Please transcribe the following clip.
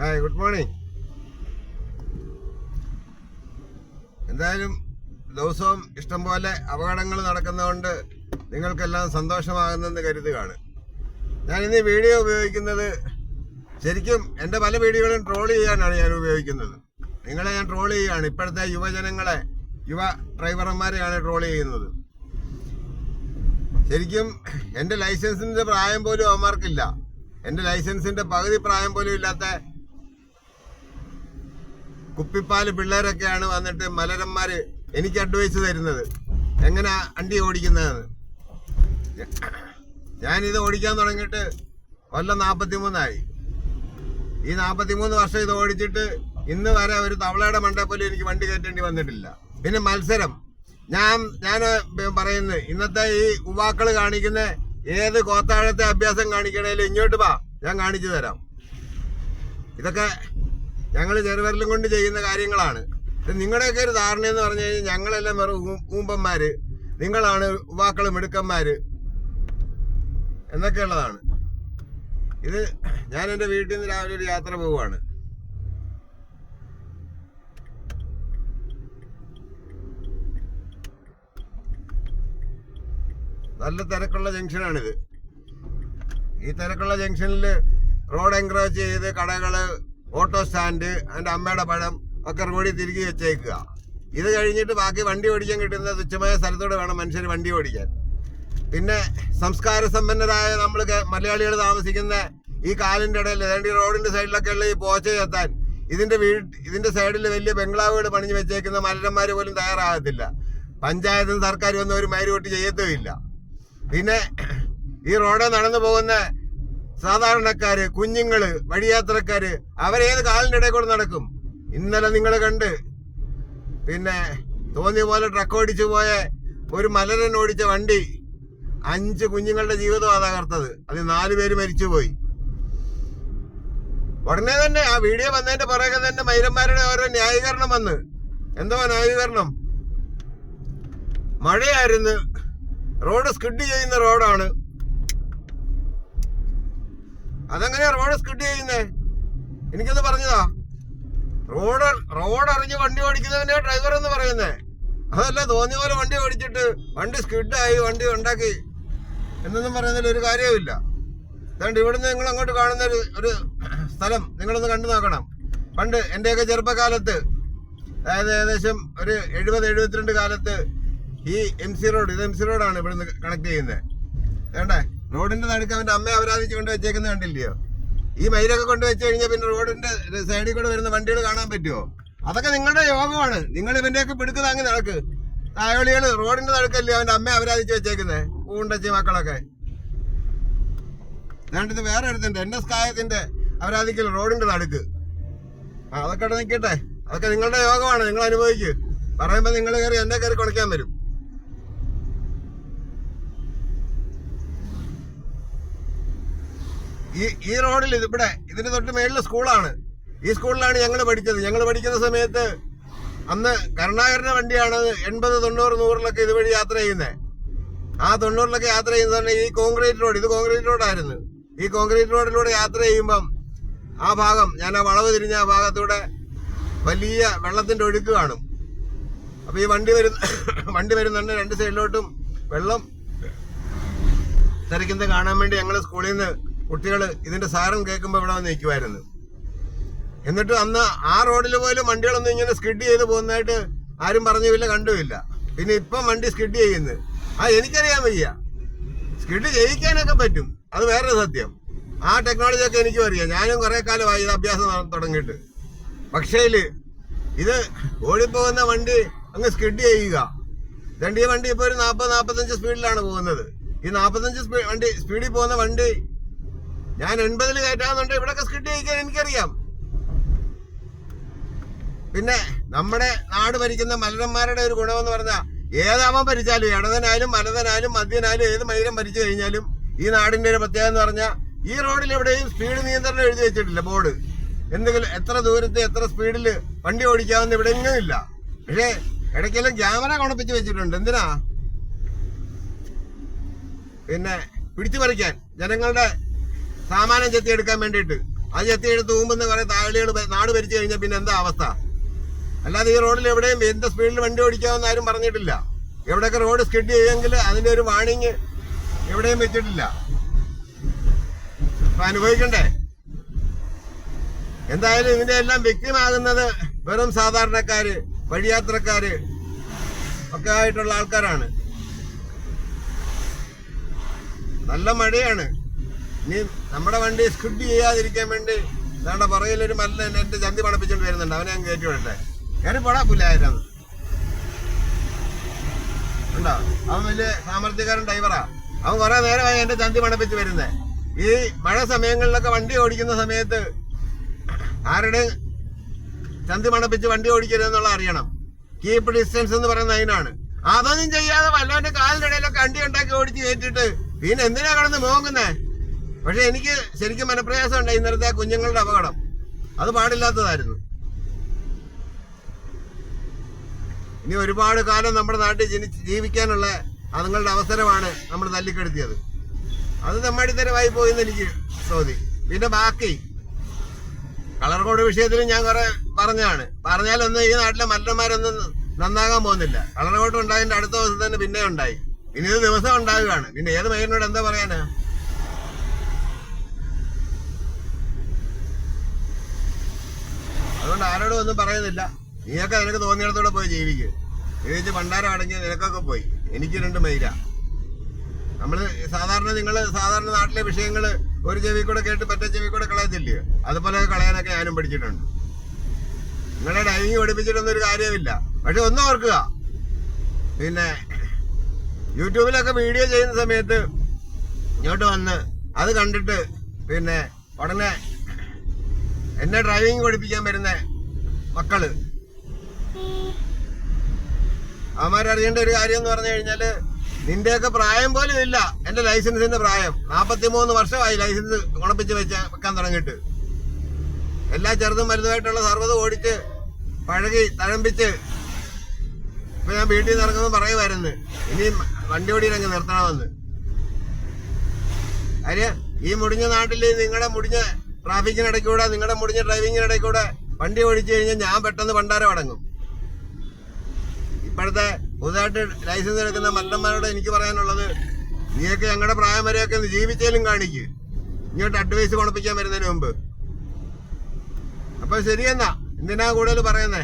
Hi good morning എന്തായാലും ദിവസവും ഇഷ്ടംപോലെ അപകടങ്ങൾ നടക്കുന്നതുകൊണ്ട് നിങ്ങൾക്കെല്ലാം സന്തോഷമാകുന്നെന്ന് കരുതുകയാണ്. ഈ വീഡിയോ ഉപയോഗിക്കുന്നത് ശരിക്കും എന്റെ പല വീഡിയോകളും ട്രോൾ ചെയ്യാനാണ് ഞാൻ ഉപയോഗിക്കുന്നത്. നിങ്ങളെ ഞാൻ ട്രോൾ ചെയ്യുകയാണ്. ഇപ്പോഴത്തെ യുവജനങ്ങളെ യുവ ഡ്രൈവർമാരെയാണ് ട്രോൾ ചെയ്യുന്നത്. ശരിക്കും എന്റെ ലൈസൻസിന്റെ പ്രായം പോലും അവന്മാർക്കില്ല. എന്റെ ലൈസൻസിന്റെ പകുതി പ്രായം പോലും ഇല്ലാത്ത കുപ്പിപ്പാൽ പിള്ളേരൊക്കെയാണ് വന്നിട്ട് മലരന്മാര് എനിക്ക് അഡ്വൈസ് തരുന്നത്. എങ്ങനെ വണ്ടി ഓടിക്കുന്നതെന്ന്. ഞാനിത് ഓടിക്കാൻ തുടങ്ങിയിട്ട് കൊല്ലം നാൽപ്പത്തിമൂന്നായി ഈ നാൽപ്പത്തിമൂന്ന് വർഷം ഇത് ഓടിച്ചിട്ട് ഇന്ന് വരെ ഒരു തവളയുടെ മണ്ട പോലും എനിക്ക് വണ്ടി കയറ്റേണ്ടി വന്നിട്ടില്ല. പിന്നെ മത്സരം. ഞാൻ ഞാൻ പറയുന്നത് ഇന്നത്തെ ഈ യുവാക്കൾ കാണിക്കുന്ന ഏത് കോത്താഴത്തെ അഭ്യാസം കാണിക്കണേലും ഇങ്ങോട്ട് വാ ഞാൻ കാണിച്ചു തരാം. ഇതൊക്കെ ഞങ്ങൾ ചെറുവിരലും കൊണ്ട് ചെയ്യുന്ന കാര്യങ്ങളാണ്. നിങ്ങളുടെയൊക്കെ ഒരു ധാരണ എന്ന് പറഞ്ഞു കഴിഞ്ഞാൽ ഞങ്ങളെല്ലാം വെറും ഊമ്പന്മാര്. നിങ്ങളാണ് യുവാക്കളും മിടുക്കന്മാര്. എന്നൊക്കെയുള്ളതാണ്. ഇത് ഞാൻ എന്റെ വീട്ടിൽ നിന്ന് രാവിലെ ഒരു യാത്ര പോവുകയാണ്. നല്ല തിരക്കുള്ള ജംഗ്ഷനാണിത്. ഈ തിരക്കുള്ള ജംഗ്ഷനിൽ റോഡ് എൻക്രോച്ച് ചെയ്ത് കടകൾ ഓട്ടോ സ്റ്റാൻഡ് അതിന്റെ അമ്മയുടെ പഴം ഒക്കെ റോഡിൽ തിരികെ വെച്ചേക്കുക. ഇത് കഴിഞ്ഞിട്ട് ബാക്കി വണ്ടി ഓടിക്കാൻ കിട്ടുന്ന തുച്ഛമായ സ്ഥലത്തൂടെ വേണം മനുഷ്യർ വണ്ടി ഓടിക്കാൻ. പിന്നെ സംസ്കാര സമ്പന്നരായ നമ്മൾ മലയാളികൾ താമസിക്കുന്ന ഈ കാലിന്റെ ഇടയിൽ ഏതാണ്ട് ഈ റോഡിന്റെ സൈഡിലൊക്കെ ഉള്ള ഈ പോച്ച ചെത്താൻ ഇതിന്റെ വീട് ഇതിന്റെ സൈഡിൽ വലിയ ബംഗ്ലാവുകൾ പണിഞ്ഞു വെച്ചേക്കുന്ന മലരന്മാർ പോലും തയ്യാറാകത്തില്ല. പഞ്ചായത്തും സർക്കാരും ഒന്നും ഒരു മൈരുകൊട്ടി ചെയ്യത്തുമില്ല. പിന്നെ ഈ റോഡ് നടന്നു പോകുന്ന സാധാരണക്കാര് കുഞ്ഞുങ്ങൾ വഴിയാത്രക്കാര് അവരേത് കാലിന്റെ ഇടയിൽ കൂടെ നടക്കും. ഇന്നലെ നിങ്ങൾ കണ്ട്. പിന്നെ തോന്നിയ പോലെ ട്രക്ക് ഓടിച്ചു പോയ ഒരു മലരൻ ഓടിച്ച വണ്ടി അഞ്ച് കുഞ്ഞുങ്ങളുടെ ജീവിതമാണ് തകർത്തത് അതിൽ നാലു പേര് മരിച്ചുപോയി. ഉടനെ തന്നെ ആ വീഡിയോ വന്നതിന്റെ പുറകെ തന്നെ മൈരന്മാരുടെ ഓരോ ന്യായീകരണം വന്ന്. എന്തോ ന്യായീകരണം? മഴയായിരുന്നു. റോഡ് സ്കിഡ് ചെയ്യുന്ന റോഡാണ്. അതെങ്ങനെയാ റോഡ് സ്കിഡ് ചെയ്യുന്നേ? എനിക്കത് പറഞ്ഞതാ. റോഡ് റോഡ് അറിഞ്ഞ് വണ്ടി ഓടിക്കുന്നവനെ ഡ്രൈവർ എന്ന് പറയുന്നേ. അതല്ല തോന്നിയ പോലെ വണ്ടി ഓടിച്ചിട്ട് വണ്ടി സ്കിഡായി വണ്ടി ഉണ്ടാക്കി എന്നൊന്നും പറയുന്നതിൽ ഒരു കാര്യവുമില്ല. അതുകൊണ്ട് ഇവിടുന്ന് നിങ്ങൾ അങ്ങോട്ട് കാണുന്ന ഒരു ഒരു സ്ഥലം നിങ്ങളൊന്ന് കണ്ടു നോക്കണം. പണ്ട് എന്റെയൊക്കെ ചെറുപ്പകാലത്ത് അതായത് ഏകദേശം ഒരു എഴുപത് എഴുപത്തിരണ്ട് കാലത്ത് ഈ എം സി റോഡ് ഇത് എം സി റോഡാണ് ഇവിടുന്ന് കണക്ട് ചെയ്യുന്നത് വേണ്ടേ റോഡിന്റെ നടുക്ക് അവന്റെ അമ്മയെ അപരാധിച്ച് കൊണ്ട് വെച്ചേക്കുന്നത് കണ്ടില്ലയോ? ഈ മയിലൊക്കെ കൊണ്ട് വെച്ച് കഴിഞ്ഞാൽ പിന്നെ റോഡിന്റെ സൈഡിൽ കൂടെ വരുന്ന വണ്ടികൾ കാണാൻ പറ്റുമോ അതൊക്കെ നിങ്ങളുടെ യോഗമാണ്. നിങ്ങൾ ഇവന്റെയൊക്കെ പിടുക്ക് താങ്ങി നടക്ക്. തായോളികൾ റോഡിന്റെ നടുക്കല്ലേ അവന്റെ അമ്മയെ അപരാധിച്ച് വെച്ചേക്കുന്നത് പൂണ്ടച്ചി മക്കളൊക്കെ. ഇത് വേറെ എടുത്തുണ്ട് എൻ എസ് കായത്തിന്റെ അപരാധിക്കൽ റോഡിന്റെ നടുക്ക്. അതൊക്കെ നിൽക്കട്ടെ. അതൊക്കെ നിങ്ങളുടെ യോഗമാണ്. നിങ്ങൾ അനുഭവിക്കുക പറയുമ്പോ നിങ്ങൾ കയറി എന്നെ കയറി കുളയ്ക്കാൻ വരും. ഈ ഈ റോഡിൽ ഇത് ഇവിടെ ഇതിന് തൊട്ട് മേളിൽ സ്കൂളാണ്. ഈ സ്കൂളിലാണ് ഞങ്ങൾ പഠിച്ചത്. ഞങ്ങൾ പഠിക്കുന്ന സമയത്ത് അന്ന് കരുണാകരന്റെ വണ്ടിയാണ് എൺപത് തൊണ്ണൂറ് നൂറിലൊക്കെ ഇതുവഴി യാത്ര ചെയ്യുന്നത് ആ തൊണ്ണൂറിലൊക്കെ യാത്ര ചെയ്യുന്ന ഈ കോൺക്രീറ്റ് റോഡ്. ഇത് കോൺക്രീറ്റ് റോഡായിരുന്നു. ഈ കോൺക്രീറ്റ് റോഡിലൂടെ യാത്ര ചെയ്യുമ്പം ആ ഭാഗം ഞാൻ ആ വളവ് തിരിഞ്ഞ ആ ഭാഗത്തൂടെ വലിയ വെള്ളത്തിന്റെ ഒഴുക്ക് കാണും. അപ്പോൾ ഈ വണ്ടി വരുന്ന വണ്ടി വരുന്നുണ്ട് രണ്ട് സൈഡിലോട്ടും വെള്ളം. തെറിക്കുന്നത് കാണാൻ വേണ്ടി ഞങ്ങൾ സ്കൂളിൽ നിന്ന് കുട്ടികൾ ഇതിന്റെ സാരം കേൾക്കുമ്പോൾ ഇവിടെ വന്ന് നിൽക്കുമായിരുന്നു എന്നിട്ട് അന്ന് ആ റോഡിൽ പോലും വണ്ടികളൊന്നും ഇങ്ങനെ സ്കിഡ് ചെയ്ത് പോകുന്നതായിട്ട് ആരും പറഞ്ഞില്ല കണ്ടുമില്ല. പിന്നെ ഇപ്പം വണ്ടി സ്കിഡ് ചെയ്യുന്നത് ആ എനിക്കറിയാൻ വയ്യ. സ്കിഡ് ചെയ്യിക്കാനൊക്കെ പറ്റും. അത് വേറൊരു സത്യം. ആ ടെക്നോളജി ഒക്കെ എനിക്കും അറിയാം. ഞാനും കുറേ കാലമായി ഇത് അഭ്യാസം തുടങ്ങിയിട്ട്. പക്ഷേൽ ഇത് ഓടിപ്പോകുന്ന വണ്ടി അങ്ങ് സ്കിഡ് ചെയ്യുക. രണ്ട് ഈ വണ്ടി ഇപ്പോൾ ഒരു നാൽപ്പത് നാൽപ്പത്തഞ്ച് സ്പീഡിലാണ് പോകുന്നത്. ഈ നാൽപ്പത്തഞ്ച് വണ്ടി സ്പീഡിൽ പോകുന്ന വണ്ടി ഞാൻ എൺപതിൽ കയറ്റാന്നുണ്ട് ഇവിടെയൊക്കെ സ്കിഡ് ചെയ്യിക്കാൻ എനിക്കറിയാം. പിന്നെ നമ്മുടെ നാട് ഭരിക്കുന്ന മലരന്മാരുടെ ഒരു ഗുണമെന്ന് പറഞ്ഞാൽ ഏതാവാൻ ഭരിച്ചാലും ഇടതനായാലും മലതനായാലും മദ്യനായാലും ഏത് മൈരം ഭരിച്ചു കഴിഞ്ഞാലും ഈ നാടിന്റെ ഒരു പ്രത്യേകത എന്ന് പറഞ്ഞാൽ ഈ റോഡിൽ എവിടെയും സ്പീഡ് നിയന്ത്രണം എഴുതി വെച്ചിട്ടില്ല ബോർഡ്. എന്തെങ്കിലും എത്ര ദൂരത്ത് എത്ര സ്പീഡിൽ വണ്ടി ഓടിക്കാവുന്ന ഇവിടെ എങ്ങും ഇല്ല. പക്ഷേ ഇടയ്ക്കെല്ലാം ക്യാമറ കുണപ്പിച്ച് വെച്ചിട്ടുണ്ട്. എന്തിനാ? പിന്നെ പിടിച്ചു പറിക്കാൻ ജനങ്ങളുടെ സാമാനം ചെത്തിയെടുക്കാൻ വേണ്ടിയിട്ട്. അത് ചെത്തിയെടുത്ത് തൂമ്പുന്ന കുറെ താളികൾ നാട് ഭരിച്ചു കഴിഞ്ഞാൽ പിന്നെ എന്താ അവസ്ഥ? അല്ലാതെ ഈ റോഡിൽ എവിടെയും എന്ത് സ്പീഡിൽ വണ്ടി ഓടിക്കാമെന്ന് ആരും പറഞ്ഞിട്ടില്ല. എവിടെയൊക്കെ റോഡ് സ്കിഡ് ചെയ്യുമെങ്കിൽ അതിന്റെ ഒരു വാണിങ് എവിടെയും വെച്ചിട്ടില്ല. അപ്പൊ അനുഭവിക്കണ്ടേ? എന്തായാലും ഇതിന്റെ എല്ലാം വ്യക്തിമാകുന്നത് വെറും സാധാരണക്കാര് വഴിയാത്രക്കാര് ഒക്കെ ആയിട്ടുള്ള ആൾക്കാരാണ്. നല്ല മഴയാണ്. ഇനി നമ്മുടെ വണ്ടി സ്കിഡ് ചെയ്യാതിരിക്കാൻ വേണ്ടി നമ്മുടെ ഒരു മല്ല എന്റെ ചന്തി പടപ്പിച്ചോണ്ട് വരുന്നുണ്ട്. അവനെ ഞാൻ കയറ്റി വിടട്ടെ. കയറി പോടാ പുല്ലായിരുന്നു ഉണ്ടോ? അവൻ വലിയ സാമർഥ്യക്കാരൻ ഡ്രൈവറാ അവൻ കുറെ നേരമായി എന്റെ ചന്തി പടപ്പിച്ച് വരുന്നേ. ഈ മഴ സമയങ്ങളിലൊക്കെ വണ്ടി ഓടിക്കുന്ന സമയത്ത് ആരുടെ ചന്തി മണപ്പിച്ച് വണ്ടി ഓടിക്കരുതെന്നുള്ള അറിയണം. കീപ്പ് ഡിസ്റ്റൻസ് എന്ന് പറയുന്ന അതിനാണ്. അതൊന്നും ചെയ്യാതെ വല്ലവന്റെ കാലിനിടയിലൊക്കെ വണ്ടി ഉണ്ടാക്കി ഓടിച്ച് കയറ്റിട്ട് പിന്നെ എന്തിനാ കിടന്ന് മോങ്ങുന്നേ? പക്ഷെ എനിക്ക് ശരിക്കും മനപ്രയാസം ഉണ്ടായി ഇന്നലത്തെ കുഞ്ഞുങ്ങളുടെ അപകടം. അത് പാടില്ലാത്തതായിരുന്നു. ഇനി ഒരുപാട് കാലം നമ്മുടെ നാട്ടിൽ ജനിച്ച് ജീവിക്കാനുള്ള അതുങ്ങളുടെ അവസരമാണ് നമ്മൾ തല്ലിക്കെടുത്തിയത്. അത് തമ്മാടിത്തരമായി പോയെന്ന് എനിക്ക് തോന്നി. പിന്നെ ബാക്കി. കളർ കോഡ് വിഷയത്തിൽ ഞാൻ കുറെ പറഞ്ഞാണ് പറഞ്ഞാലൊന്നും ഈ നാട്ടിലെ മല്ലന്മാരൊന്നും നന്നാകാൻ പോകുന്നില്ല. കളർ കോഡ് ഉണ്ടായതിന്റെ അടുത്ത ദിവസം തന്നെ പിന്നെ ഉണ്ടായി. ഇനി ഇത് ദിവസം ഉണ്ടാകുകയാണ് പിന്നെ ഏത് മൈനോട് എന്താ പറയാനാ? അതുകൊണ്ട് ആരോടും ഒന്നും പറയുന്നില്ല. നീയൊക്കെ നിനക്ക് തോന്നിയിടത്തോടെ പോയി ജീവിക്കും. ജീവിച്ച് പണ്ടാരം അടങ്ങി നിനക്കൊക്കെ പോയി. എനിക്ക് രണ്ട് മൈല നമ്മൾ സാധാരണ നിങ്ങൾ സാധാരണ നാട്ടിലെ വിഷയങ്ങൾ ഒരു ചെവി കൂടെ കേട്ട് പറ്റ ചെവി കൂടെ കളയത്തില്ലയോ അതുപോലെ കളയാനൊക്കെ ഞാനും പഠിച്ചിട്ടുണ്ട്. നിങ്ങളെ ഡൈവിങ് പഠിപ്പിച്ചിട്ടൊന്നും ഒരു കാര്യമില്ല പക്ഷെ ഒന്നും ഓർക്കുക. പിന്നെ യൂട്യൂബിലൊക്കെ വീഡിയോ ചെയ്യുന്ന സമയത്ത് ഇങ്ങോട്ട് വന്ന് അത് കണ്ടിട്ട് പിന്നെ ഉടനെ എന്നെ ഡ്രൈവിംഗ് പഠിപ്പിക്കാൻ വരുന്ന മക്കൾ. അവന്മാരറിയേണ്ട ഒരു കാര്യം എന്ന് പറഞ്ഞു കഴിഞ്ഞാൽ നിന്റെയൊക്കെ പ്രായം പോലും ഇല്ല. എന്റെ ലൈസൻസിന്റെ പ്രായം. നാപ്പത്തിമൂന്ന് വർഷമായി ലൈസൻസ് ഉണപ്പിച്ച് വെച്ച വെക്കാൻ തുടങ്ങിയിട്ട്. എല്ലാ ചെറുതും വലുതുമായിട്ടുള്ള സർവതും ഓടിച്ച് പഴകി തഴമ്പിച്ച് ഇപ്പൊ ഞാൻ വീട്ടിൽ നിന്ന് ഇറങ്ങുമ്പോൾ പറയുമായിരുന്നു ഇനി വണ്ടി ഓടിയിലങ്ങ് നിർത്തണമെന്ന്. കാര്യം ഈ മുടിഞ്ഞ നാട്ടിൽ നിങ്ങളുടെ മുടിഞ്ഞ ട്രാഫിക്കിനിടയ്ക്കൂടെ നിങ്ങളുടെ മുടിഞ്ഞ ഡ്രൈവിങ്ങിനിടയ്ക്കൂടെ വണ്ടി ഓടിച്ചു കഴിഞ്ഞാൽ ഞാൻ പെട്ടെന്ന് പണ്ടാരം അടങ്ങും ഇപ്പോഴത്തെ പുതുതായിട്ട് ലൈസൻസ് എടുക്കുന്ന മല്ലന്മാരോട് എനിക്ക് പറയാനുള്ളത് നീയൊക്കെ ഞങ്ങളുടെ പ്രായം വരെയൊക്കെ ഒന്ന് ജീവിച്ചാലും കാണിക്ക്. ഇങ്ങോട്ട് അഡ്വൈസ് കൊണപ്പിക്കാൻ വരുന്നതിന് മുമ്പ്. അപ്പൊ ശരിയെന്നാ എന്തിനാ കൂടുതൽ പറയുന്നേ?